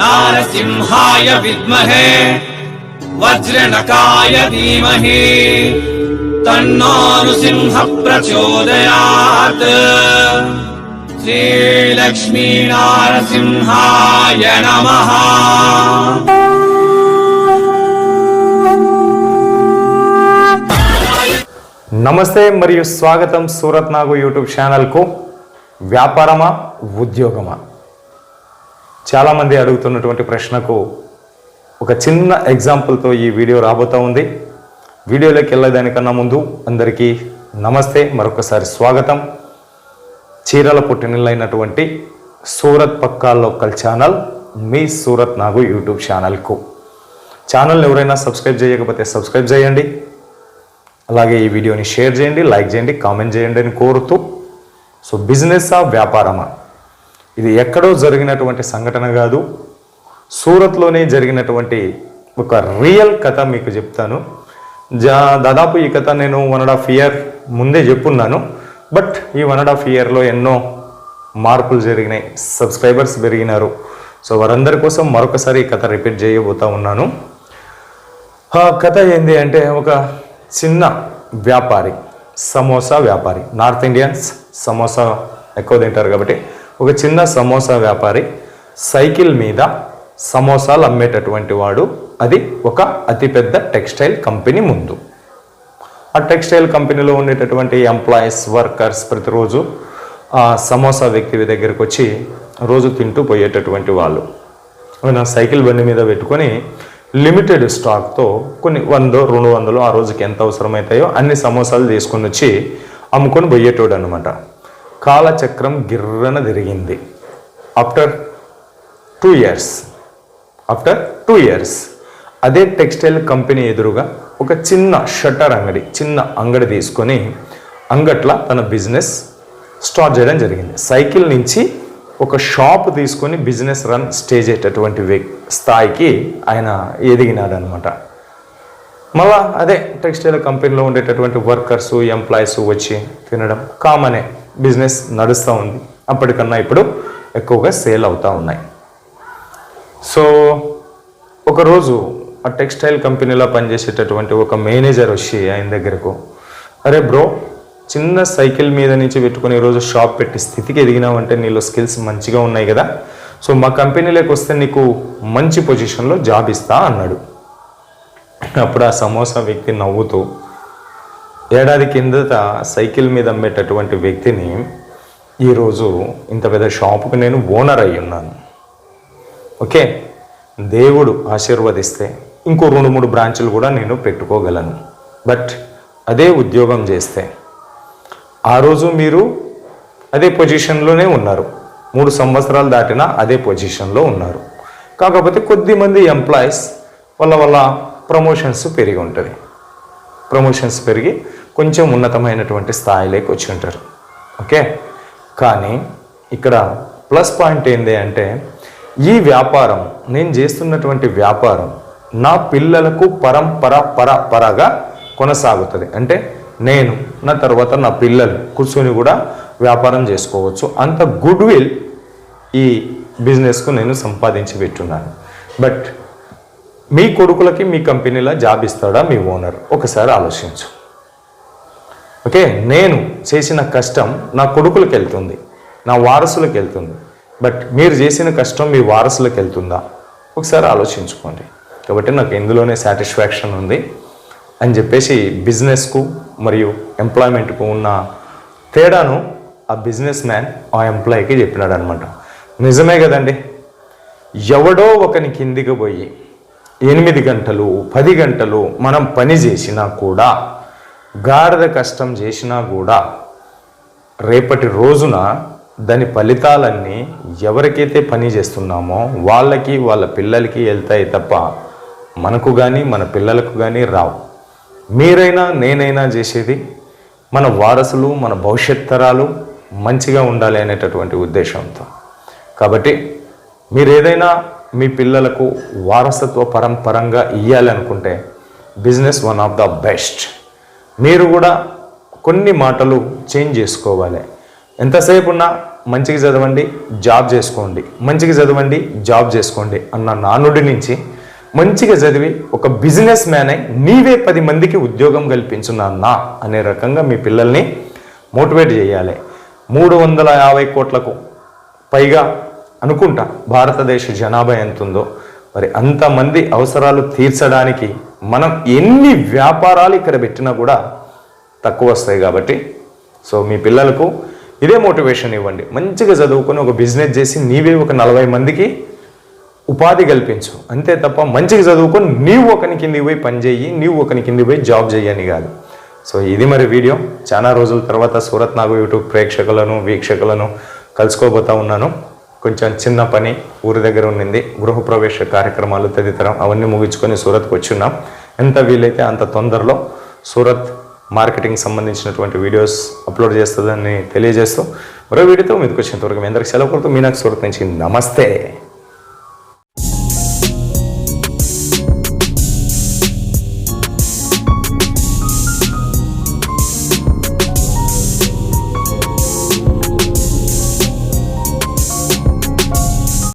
నారసింహాయ విద్మహే వజ్రనకాయ ధీమహి తన్నానుసింహ ప్రచోదయాత్ శ్రీలక్ష్మీనారసింహాయ నమ. నమస్తే మరియు స్వాగతం సూరత్ నాగు యూట్యూబ్ ఛానల్కు. వ్యాపారమా ఉద్యోగమా? చాలామంది అడుగుతున్నటువంటి ప్రశ్నకు ఒక చిన్న ఎగ్జాంపుల్తో ఈ వీడియో రాబోతూ ఉంది. వీడియోలోకి వెళ్ళేదానికన్నా ముందు అందరికీ నమస్తే మరొకసారి స్వాగతం. చీరల పుట్టినలైనటువంటి సూరత్ పక్కా లోకల్ ఛానల్ మీ సూరత్ నాగు యూట్యూబ్ ఛానల్కు. ఛానల్ ఎవరైనా సబ్స్క్రైబ్ చేయకపోతే సబ్స్క్రైబ్ చేయండి. అలాగే ఈ వీడియోని షేర్ చేయండి లైక్ చేయండి కామెంట్ చేయండి అని కోరుతూ సో బిజినెస్ వ్యాపారమా? ఇది ఎక్కడో జరిగినటువంటి సంఘటన కాదు. సూరత్లోనే జరిగినటువంటి ఒక రియల్ కథ మీకు చెప్తాను. జా దాదాపు ఈ కథ నేను వన్ అండ్ హాఫ్ ఇయర్ ముందే చెప్పున్నాను. బట్ ఈ వన్ అండ్ హాఫ్ ఇయర్లో ఎన్నో మార్పులు జరిగినాయి. సబ్స్క్రైబర్స్ పెరిగినారు. సో వారందరి కోసం మరొకసారి ఈ కథ రిపీట్ చేయబోతా ఉన్నాను. కథ ఏంది అంటే ఒక చిన్న వ్యాపారి సమోసా వ్యాపారి. నార్త్ ఇండియన్స్ సమోసా ఎక్కువ తింటారు కాబట్టి ఒక చిన్న సమోసా వ్యాపారి సైకిల్ మీద సమోసాలు అమ్మేటటువంటి వాడు. అది ఒక అతిపెద్ద టెక్స్టైల్ కంపెనీ ముందు. ఆ టెక్స్టైల్ కంపెనీలో ఉండేటటువంటి ఎంప్లాయీస్ వర్కర్స్ ప్రతిరోజు ఆ సమోసా వ్యక్తి దగ్గరికి వచ్చి రోజు తింటూ పోయేటటువంటి వాళ్ళు. ఆయన సైకిల్ బండి మీద పెట్టుకొని లిమిటెడ్ స్టాక్తో కొన్ని వందో రెండు వందలు ఆ రోజుకి ఎంత అవసరమవుతాయో అన్ని సమోసాలు తీసుకొని వచ్చి అమ్ముకొని పోయేటోడు అనమాట కాలచక్రం గిర్రన తిరిగింది. After two years after two years అదే టెక్స్టైల్ కంపెనీ ఎదురుగా ఒక చిన్న షట్టర్ అంగడి చిన్న అంగడి తీసుకొని అంగట్ల తన బిజినెస్ స్టార్ట్ చేయడం జరిగింది. సైకిల్ నుంచి ఒక షాప్ తీసుకొని బిజినెస్ రన్ స్టేజ్ అయ్యేటటువంటి స్థాయికి ఆయన ఎదిగినాడనమాట. మళ్ళా అదే టెక్స్టైల్ కంపెనీలో ఉండేటటువంటి వర్కర్స్ ఎంప్లాయీస్ వచ్చి తినడం కామనే బిజినెస్ నడుస్తూ ఉంది. అప్పటికన్నా ఇప్పుడు ఎక్కువగా సేల్ అవుతూ ఉన్నాయి. సో ఒకరోజు ఆ టెక్స్టైల్ కంపెనీలో పనిచేసేటటువంటి ఒక మేనేజర్ వచ్చి ఆయన దగ్గరకు అరే బ్రో చిన్న సైకిల్ మీద నుంచి పెట్టుకుని ఈరోజు షాప్ పెట్టి స్థితికి ఎదిగినావంటే నీలో స్కిల్స్ మంచిగా ఉన్నాయి కదా. సో మా కంపెనీలోకి వస్తే నీకు మంచి పొజిషన్లో జాబ్ ఇస్తా అన్నాడు. అప్పుడు ఆ సమోసా వ్యక్తి నవ్వుతూ ఏడాది కిందట సైకిల్ మీద అమ్మేటటువంటి వ్యక్తిని ఈరోజు ఇంత పెద్ద షాపుకి నేను ఓనర్ అయి ఉన్నాను. ఓకే? దేవుడు ఆశీర్వదిస్తే ఇంకో రెండు మూడు బ్రాంచులు కూడా నేను పెట్టుకోగలను. బట్ అదే ఉద్యోగం చేస్తే ఆ రోజు మీరు అదే పొజిషన్లోనే ఉన్నారు. మూడు సంవత్సరాలు దాటినా అదే పొజిషన్లో ఉన్నారు. కాకపోతే కొద్దిమంది ఎంప్లాయీస్ వాళ్ళ వల్ల ప్రమోషన్స్ పెరిగి ఉంటుంది. ప్రమోషన్స్ పెరిగి కొంచెం ఉన్నతమైనటువంటి స్థాయిలోకి వచ్చి ఉంటారు. ఓకే? కానీ ఇక్కడ ప్లస్ పాయింట్ ఏంటి అంటే ఈ వ్యాపారం నేను చేస్తున్నటువంటి వ్యాపారం నా పిల్లలకు పరంపర పర పరగా కొనసాగుతుంది. అంటే నేను నా తర్వాత నా పిల్లలు కూర్చొని కూడా వ్యాపారం చేసుకోవచ్చు. అంత గుడ్ విల్ ఈ బిజినెస్కు నేను సంపాదించి పెట్టున్నాను. బట్ మీ కొడుకులకి మీ కంపెనీలో జాబ్ ఇస్తాడా మీ ఓనర్? ఒకసారి ఆలోచించు. ఓకే నేను చేసిన కష్టం నా కొడుకులకు వెళ్తుంది నా వారసులకు వెళ్తుంది. బట్ మీరు చేసిన కష్టం మీ వారసులకు వెళ్తుందా? ఒకసారి ఆలోచించుకోండి. కాబట్టి నాకు ఇందులోనే సాటిస్ఫాక్షన్ ఉంది అని చెప్పేసి బిజినెస్కు మరియు ఎంప్లాయ్మెంట్కు ఉన్న తేడాను ఆ బిజినెస్ మ్యాన్ ఆ ఎంప్లాయీకి చెప్పినాడు అనమాట నిజమే కదండి. ఎవడో ఒకని కిందికి పోయి ఎనిమిది గంటలు పది గంటలు మనం పని చేసినా కూడా గాడిద కష్టం చేసినా కూడా రేపటి రోజున దాని ఫలితాలన్నీ ఎవరికైతే పని చేస్తున్నామో వాళ్ళకి వాళ్ళ పిల్లలకి వెళ్తాయి తప్ప మనకు కానీ మన పిల్లలకు కానీ రావు. మీరైనా నేనైనా చేసేది మన వారసులు మన భవిష్యత్ తరాలు మంచిగా ఉండాలి అనేటటువంటి ఉద్దేశంతో. కాబట్టి మీరు ఏదైనా మీ పిల్లలకు వారసత్వ పరంపరంగా ఇవ్వాలనుకుంటే business one of the best. మీరు కూడా కొన్ని మాటలు చేంజ్ చేసుకోవాలి. ఎంతసేపు ఉన్నా మంచిగా చదవండి జాబ్ చేసుకోండి. మంచిగా చదవండి జాబ్ చేసుకోండి అన్న నానుడి నుంచి మంచిగా చదివి ఒక బిజినెస్ మ్యాన్ అయి నీవే పది మందికి ఉద్యోగం కల్పించున్నా అనే రకంగా మీ పిల్లల్ని మోటివేట్ చేయాలి. మూడు వందల యాభై కోట్లకు పైగా అనుకుంటా భారతదేశ జనాభా ఎంత ఉందో మరి అంతమంది అవసరాలు తీర్చడానికి మనం ఎన్ని వ్యాపారాలు ఇక్కడ పెట్టినా కూడా తక్కువ వస్తాయి కాబట్టి. సో మీ పిల్లలకు ఇదే మోటివేషన్ ఇవ్వండి. మంచిగా చదువుకొని ఒక బిజినెస్ చేసి నీవే ఒక నలభై మందికి ఉపాధి కల్పించు. అంతే తప్ప మంచిగా చదువుకొని నీవు ఒకని కింది పోయి పని చేయి నీవు ఒకని కింది పోయి జాబ్ చేయని కాదు. సో ఇది మరి వీడియో. చాలా రోజుల తర్వాత సూరత్ నాగు యూట్యూబ్ ప్రేక్షకులను వీక్షకులను కలుసుకోబోతా ఉన్నాను. కొంచెం చిన్న పని ఊరి దగ్గర ఉండింది. గృహప్రవేశ కార్యక్రమాలు తదితరం అవన్నీ ముగించుకొని సూరత్కి వచ్చున్నాం ఎంత వీలైతే అంత తొందరలో సూరత్ మార్కెటింగ్ సంబంధించినటువంటి వీడియోస్ అప్లోడ్ చేస్తుందని తెలియజేస్తూ మరో వీడియోతో మీదకి వచ్చినంతవరకు మీ అందరికి సెలవు కొడుతూ మీనాకు సూరత్ నుంచి నమస్తే.